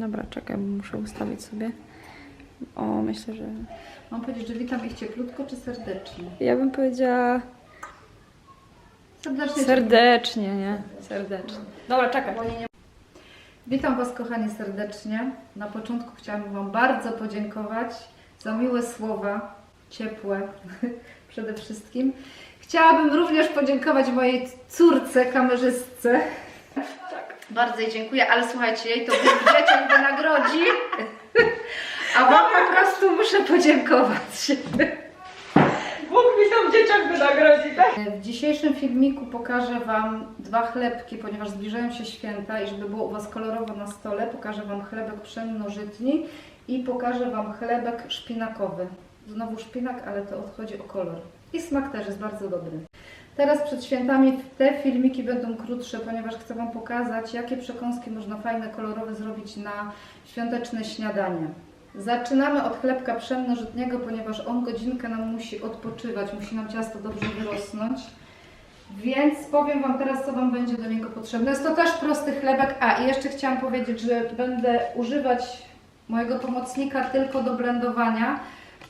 Dobra, czekaj, muszę ustawić sobie. O, myślę, że... Mam powiedzieć, że witam ich cieplutko czy serdecznie? Ja bym powiedziała Serdecznie. serdecznie, nie? Serdecznie. Dobra, czekaj. Witam Was kochani serdecznie. Na początku chciałabym Wam bardzo podziękować za miłe słowa, ciepłe przede wszystkim. Chciałabym również podziękować mojej córce, kamerzystce. Bardzo jej dziękuję, ale słuchajcie, jej to Bóg dzieciak wynagrodzi. A Wam po prostu muszę podziękować. Bóg mi tam dzieciak wynagrodzi, tak? W dzisiejszym filmiku pokażę Wam dwa chlebki, ponieważ zbliżają się święta i żeby było u Was kolorowo na stole, pokażę Wam chlebek pszenno-żytni i pokażę Wam chlebek szpinakowy. Znowu szpinak, ale to odchodzi o kolor. I smak też jest bardzo dobry. Teraz przed świętami te filmiki będą krótsze, ponieważ chcę Wam pokazać, jakie przekąski można fajne, kolorowe zrobić na świąteczne śniadanie. Zaczynamy od chlebka pszenno-żytniego, ponieważ on godzinkę nam musi odpoczywać, musi nam ciasto dobrze wyrosnąć. Więc powiem Wam teraz, co Wam będzie do niego potrzebne. Jest to też prosty chlebek. A, i jeszcze chciałam powiedzieć, że będę używać mojego pomocnika tylko do blendowania,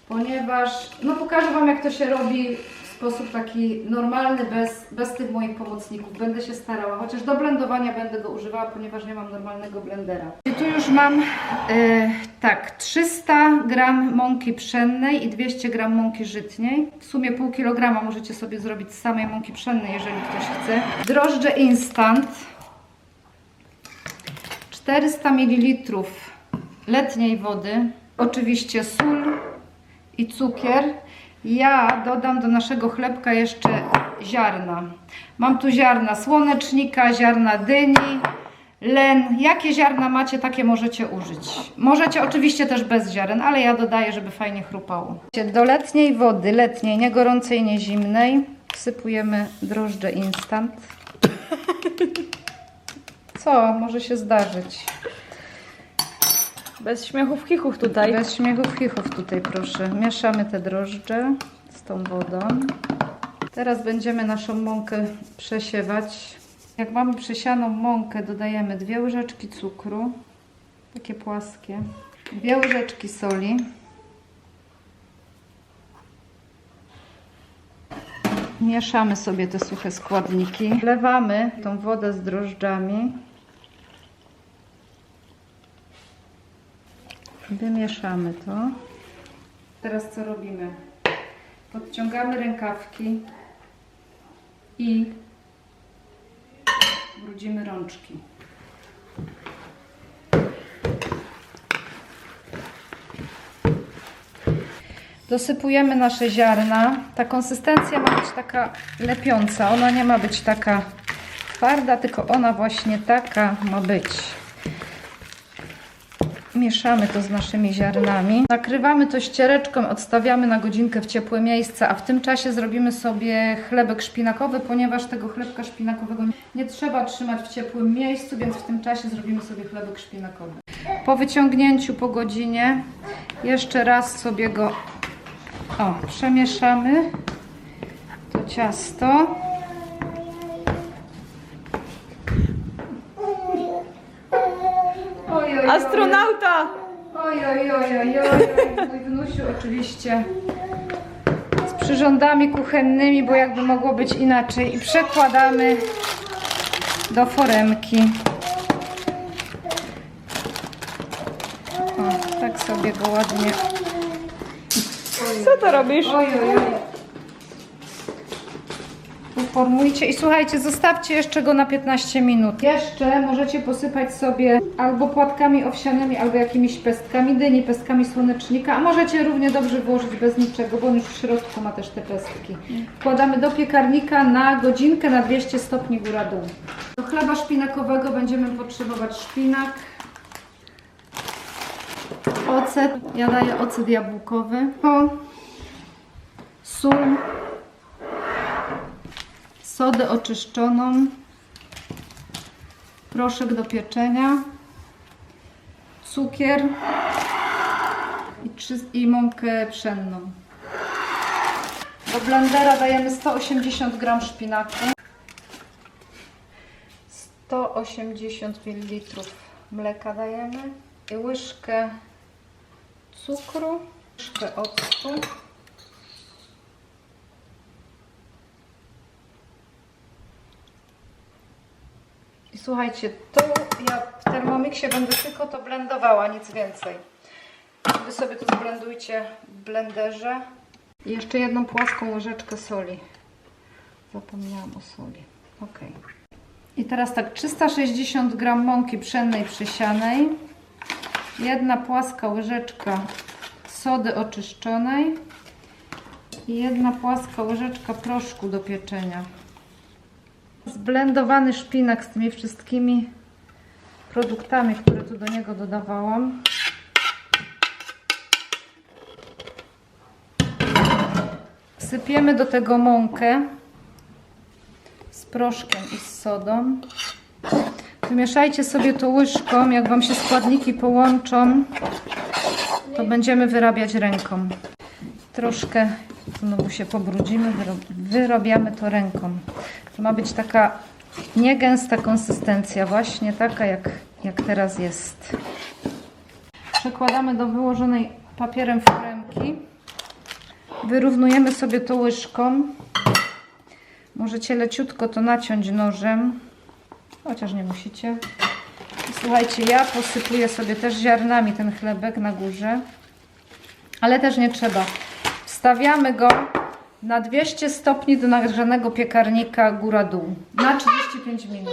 ponieważ no pokażę Wam, jak to się robi sposób taki normalny, bez, bez tych moich pomocników. Będę się starała, chociaż do blendowania będę go używała, ponieważ nie mam normalnego blendera. I tu już mam e, tak, 300 gram mąki pszennej i 200 gram mąki żytniej. W sumie pół kilograma możecie sobie zrobić z samej mąki pszennej, jeżeli ktoś chce. Drożdże instant. 400 ml letniej wody. Oczywiście sól i cukier. Ja dodam do naszego chlebka jeszcze ziarna. Mam tu ziarna słonecznika, ziarna dyni, len. Jakie ziarna macie, takie możecie użyć. Możecie oczywiście też bez ziaren, ale ja dodaję, żeby fajnie chrupało. Do letniej wody, letniej, nie gorącej, nie zimnej, wsypujemy drożdże instant. Co? Może się zdarzyć. Bez śmiechów, chichów tutaj. Bez śmiechów, chichów tutaj proszę. Mieszamy te drożdże z tą wodą. Teraz będziemy naszą mąkę przesiewać. Jak mamy przesianą mąkę, dodajemy dwie łyżeczki cukru, takie płaskie, dwie łyżeczki soli, Mieszamy sobie te suche składniki. Wlewamy tą wodę z drożdżami. Wymieszamy to. Teraz co robimy? Podciągamy rękawki i brudzimy rączki. Dosypujemy nasze ziarna. Ta konsystencja ma być taka lepiąca. Ona nie ma być taka twarda, tylko ona właśnie taka ma być. Mieszamy to z naszymi ziarnami. Nakrywamy to ściereczką, odstawiamy na godzinkę w ciepłe miejsce, a w tym czasie zrobimy sobie chlebek szpinakowy, ponieważ tego chlebka szpinakowego nie trzeba trzymać w ciepłym miejscu, więc w tym czasie zrobimy sobie chlebek szpinakowy. Po wyciągnięciu po godzinie jeszcze raz sobie go o, przemieszamy to ciasto. Oj, oj, oj. Astronauta! Oj, oj, oj, oj, mój wnusiu oczywiście z przyrządami kuchennymi, bo jakby mogło być inaczej. I przekładamy do foremki. O, tak sobie go ładnie. Co to robisz? Oj, oj, oj. Uformujcie i słuchajcie, zostawcie jeszcze go na 15 minut. Jeszcze możecie posypać sobie albo płatkami owsianymi, albo jakimiś pestkami dyni, pestkami słonecznika, a możecie równie dobrze włożyć bez niczego, bo on już w środku ma też te pestki. Wkładamy do piekarnika na godzinkę na 200 stopni góra-dół. Do chleba szpinakowego będziemy potrzebować szpinak, ocet, ja daję ocet jabłkowy, po sól, sodę oczyszczoną, proszek do pieczenia, cukier. I, i mąkę pszenną. Do blendera dajemy 180 g szpinaku, 180 ml mleka dajemy, i łyżkę cukru, łyżkę octu. Słuchajcie, tu ja w Thermomixie będę tylko to blendowała, nic więcej. Wy sobie to zblendujcie w blenderze. I jeszcze jedną płaską łyżeczkę soli. Zapomniałam o soli. Ok. I teraz tak, 360 g mąki pszennej przysianej. Jedna płaska łyżeczka sody oczyszczonej. I jedna płaska łyżeczka proszku do pieczenia. Zblendowany szpinak z tymi wszystkimi produktami, które tu do niego dodawałam. Wsypiemy do tego mąkę z proszkiem i z sodą. Wymieszajcie sobie to łyżką. Jak Wam się składniki połączą, to będziemy wyrabiać ręką. Troszkę znowu się pobrudzimy, wyrabiamy to ręką. To ma być taka niegęsta konsystencja, właśnie taka jak, jak teraz jest. Przekładamy do wyłożonej papierem foremki. Wyrównujemy sobie to łyżką. Możecie leciutko to naciąć nożem, chociaż nie musicie. Słuchajcie, ja posypuję sobie też ziarnami ten chlebek na górze, ale też nie trzeba. Wstawiamy go na 200 stopni do nagrzanego piekarnika góra-dół na 35 minut.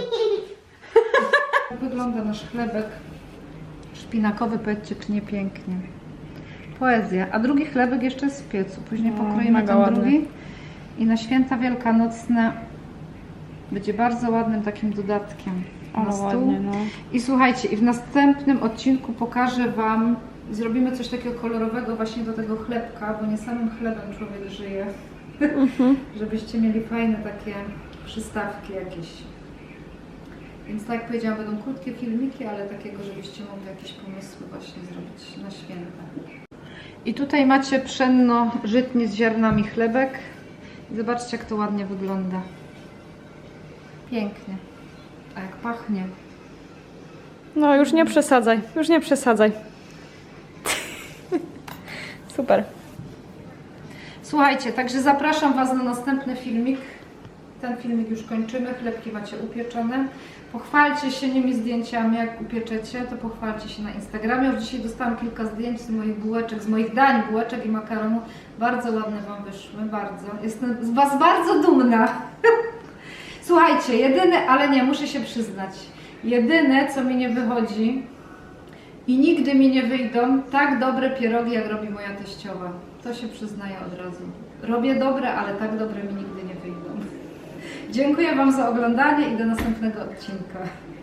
Wygląda nasz chlebek szpinakowy, powiedzcie, czy nie pięknie. Poezja. A drugi chlebek jeszcze jest w piecu. Później No, pokroimy ten ładny. drugi. I na święta wielkanocne będzie bardzo ładnym takim dodatkiem na Ale stół. ładnie, no. I słuchajcie, i w następnym odcinku pokażę Wam, zrobimy coś takiego kolorowego właśnie do tego chlebka, bo nie samym chlebem człowiek żyje. Żebyście mieli fajne takie przystawki jakieś. Więc tak jak powiedziałam, będą krótkie filmiki, ale takiego, żebyście mogli jakieś pomysły właśnie zrobić na święta. I tutaj macie pszenno-żytni z ziarnami chlebek. I zobaczcie, jak to ładnie wygląda. Pięknie. A jak pachnie. No już nie przesadzaj, już nie przesadzaj. Super. Słuchajcie, także zapraszam Was na następny filmik. Ten filmik już kończymy. Chlebki macie upieczone. Pochwalcie się nimi zdjęciami, jak upieczecie, to pochwalcie się na Instagramie. Już dzisiaj dostałam kilka zdjęć z moich bułeczek, z moich dań, bułeczek i makaronu. Bardzo ładne Wam wyszły, bardzo. Jestem z Was bardzo dumna. Słuchajcie, jedyne, ale nie, muszę się przyznać. Jedyne, co mi nie wychodzi i nigdy mi nie wyjdą tak dobre pierogi, jak robi moja teściowa. To się przyznaję od razu. Robię dobre, ale tak dobre mi nigdy nie wyjdą. Dziękuję Wam za oglądanie i do następnego odcinka.